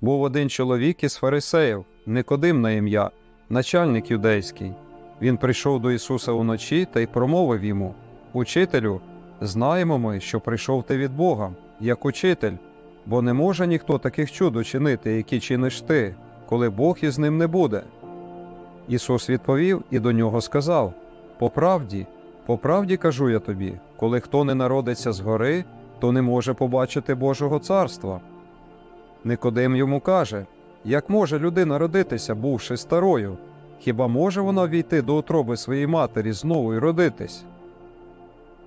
Був один чоловік із фарисеїв, Никодим на ім'я, начальник юдейський. Він прийшов до Ісуса уночі та й промовив йому: Учителю, знаємо ми, що прийшов ти від Бога, як учитель, бо не може ніхто таких чуд учинити, які чиниш ти, коли Бог із ним не буде. Ісус відповів і до нього сказав: По правді, по правді кажу я тобі, коли хто не народиться згори, то не може побачити Божого царства. Никодим йому каже: Як може людина родитися, бувши старою? Хіба може вона війти до утроби своєї матері знову й родитись?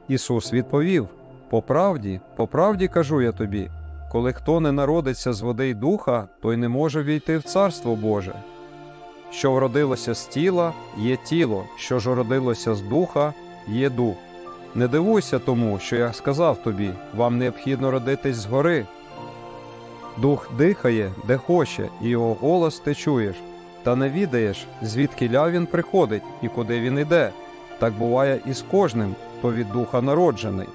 Ісус відповів: По правді, по правді кажу я тобі, коли хто не народиться з води й духа, той не може війти в Царство Боже. Що вродилося з тіла, є тіло, що ж родилося з духа, є дух. Не дивуйся тому, що я сказав тобі, вам необхідно родитись згори. Дух дихає, де хоче, і його голос ти чуєш, та не відаєш, звідки ля він приходить і куди він іде. Так буває і з кожним, хто від духа народжений.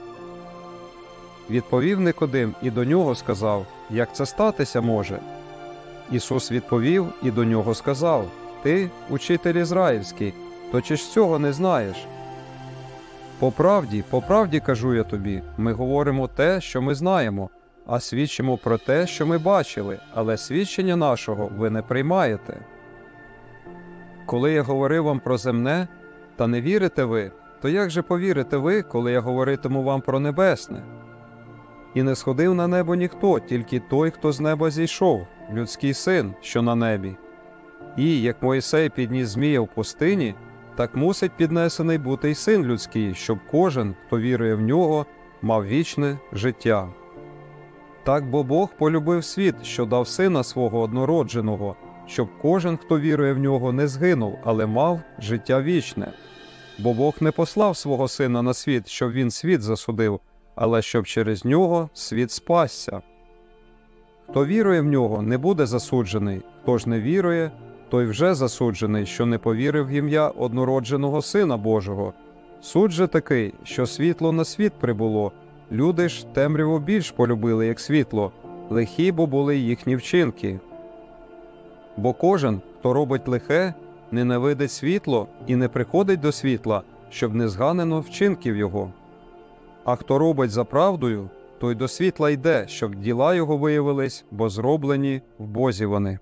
Відповів Никодим і до нього сказав, як це статися може. Ісус відповів і до нього сказав: Ти, учитель ізраїльський, то чи ж цього не знаєш? По правді, по правді кажу я тобі, ми говоримо те, що ми знаємо, а свідчимо про те, що ми бачили, але свідчення нашого ви не приймаєте. Коли я говорив вам про земне, та не вірите ви, то як же повірите ви, коли я говоритиму вам про небесне? І не сходив на небо ніхто, тільки той, хто з неба зійшов, людський син, що на небі. І як Моїсей підніс змія в пустині, так мусить піднесений бути й син людський, щоб кожен, хто вірує в нього, мав вічне життя. Так бо Бог полюбив світ, що дав сина свого однородженого, щоб кожен, хто вірує в нього, не згинув, але мав життя вічне. Бо Бог не послав свого сина на світ, щоб він світ засудив, але щоб через нього світ спасся. Хто вірує в нього, не буде засуджений, хто ж не вірує, той вже засуджений, що не повірив в ім'я однородженого Сина Божого. Суд же такий, що світло на світ прибуло, люди ж темряву більш полюбили, як світло, лихі бо були їхні вчинки. Бо кожен, хто робить лихе, ненавидить світло і не приходить до світла, щоб не зганено вчинків його. А хто робить за правдою, той до світла йде, щоб діла його виявились, бо зроблені в Бозі вони.